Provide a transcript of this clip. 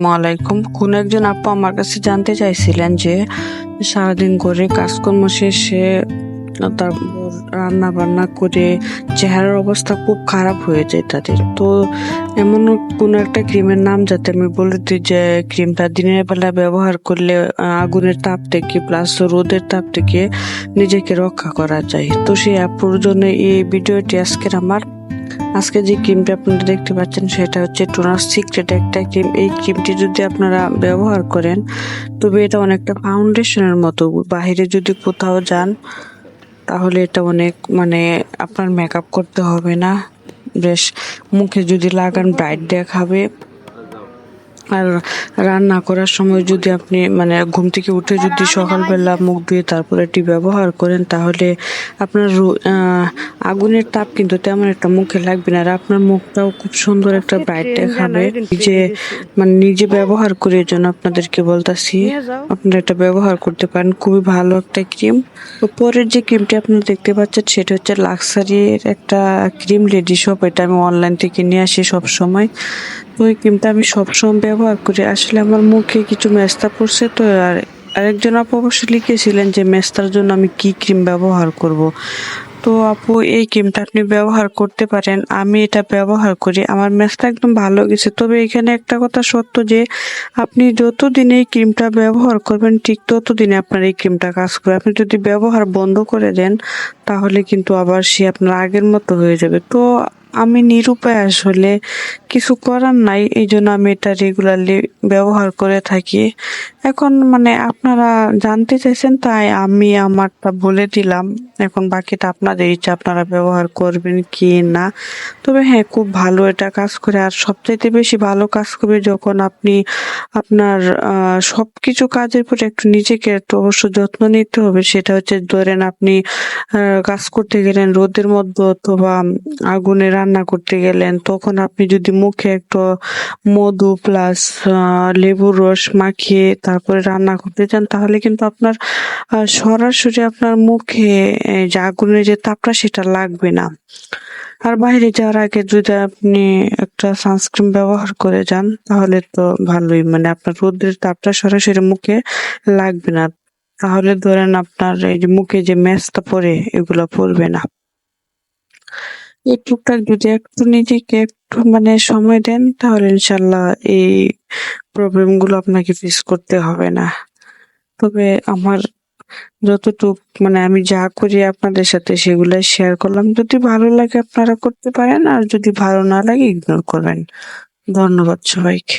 আলাইকুম কোন একজন আপু আমার কাছে জানতে চাইছিলেন যে, সারাদিন করে কাজকর্ম শেষে তারপর রান্না বান্না করে চেহারার অবস্থা খুব খারাপ হয়ে যায় তাদের। তো এমন কোন একটা ক্রিমের নাম যাতে আমি বলে দিই যে, ক্রিমটা দিনের বেলা ব্যবহার করলে আগুনের তাপ থেকে প্লাস রোদের তাপ থেকে নিজেকে রক্ষা করা যায়। তো সেই আপুর জন্য এই ভিডিওটি আজকের আমার। আজকে যে ক্রিমটা আপনারা দেখতে পাচ্ছেন, সেটা হচ্ছে টোনার সিক্রেট একটা ক্রিম এই ক্রিমটি যদি আপনারা ব্যবহার করেন, তবে এটা অনেকটা ফাউন্ডেশনের মতো। বাহিরে যদি কোথাও যান, তাহলে এটা অনেক মানে আপনার মেকআপ করতে হবে না। বেশ, মুখে যদি লাগান ব্রাইট দেখাবে। আর রান্না করার সময় যদি আপনি মানে ঘুম থেকে উঠে যদি সকালবেলা মুখ ধুয়ে তারপরে এটি ব্যবহার করেন তাহলে আপনার আগুনের তাপ কিন্তু তেমন একটা মুখে লাগবে না। আর আপনার মুখটাও খুব সুন্দর একটা ব্রাইট দেখাবে। যে মানে নিজে ব্যবহার করে জন্য আপনাদেরকে বলতাছি আপনারা এটা ব্যবহার করতে পারেন। খুবই ভালো একটা ক্রিম। তো পরের যে ক্রিমটি আপনারা দেখতে পাচ্ছেন সেটা হচ্ছে লাক্সারির একটা ক্রিম লেডি শপ। এটা আমি অনলাইন থেকে নিয়ে আসি সব সময় ওই ক্রিমটা আমি সবসময় ব্যবহার করি। আসলে আমার মুখে কিছু মেস্তা পড়ছে তো, আর আরেকজন আপু অবশ্য লিখেছিলেন যে, মেস্তার জন্য আমি কি ক্রিম ব্যবহার করব? তো আপু, এই ক্রিমটা আপনি ব্যবহার করতে পারেন। আমি এটা ব্যবহার করি। আমার মেস্তা একদম ভালো গেছে। তবে এখানে একটা কথা সত্য যে, আপনি যতদিন এই ক্রিমটা ব্যবহার করবেন, ঠিক ততদিনে আপনার এই ক্রিমটা কাজ করবে। আপনি যদি ব্যবহার বন্ধ করে দেন, তাহলে কিন্তু আবার সে আপনার আগের মতো হয়ে যাবে। তো আমি নিরুপায় আসলে কিছু করার নাই এই জন্য আমি এটা রেগুলারলি ব্যবহার করে থাকি। এখন মানে আপনারা জানতে চাইছেন তাই আমি আমারটা বলে দিলাম। এখন বাকিটা আপনাদের ইচ্ছা আপনারা ব্যবহার করবেন কি না। তবে হ্যাঁ খুব ভালো এটা কাজ করে। আর সবচাইতে বেশি ভালো কাজ করবে যখন আপনি আপনার আহ, সবকিছু কাজের পরে একটু নিজেকে একটু অবশ্য যত্ন নিতে হবে সেটা হচ্ছে ধরেন আপনি কাজ করতে গেলেন রোদের মধ্যে অথবা আগুনে রান্না করতে গেলেন, তখন আপনি যদি মুখে একটু মধু প্লাস লেবুর রস মাখিয়ে তারপরে রান্না করতে চান, তাহলে কিন্তু আপনার সরাসরি আপনার মুখে যে আগুনের যে তাপটা সেটা লাগবে না। আর বাইরে যাওয়ার আগে যদি আপনি একটা সানস্ক্রিন ব্যবহার করে যান, তাহলে তো ভালোই মানে আপনার রোদের তাপটা সরাসরি মুখে লাগবে না। তাহলে ধরেন আপনার এই যে মুখে যে মেসটা পরে এগুলো পড়বে না। এই টুকটাক যদি একটু নিজেকে একটু মানে সময় দেন, তাহলে ইনশাল্লাহ এই প্রবলেমগুলো আপনাকে ফেস করতে হবে না। তবে আমার যতটুক মানে আমি যা করি আপনাদের সাথে সেগুলো শেয়ার করলাম। যদি ভালো লাগে আপনারা করতে পারেন, আর যদি ভালো না লাগে ইগনোর করবেন। ধন্যবাদ সবাইকে।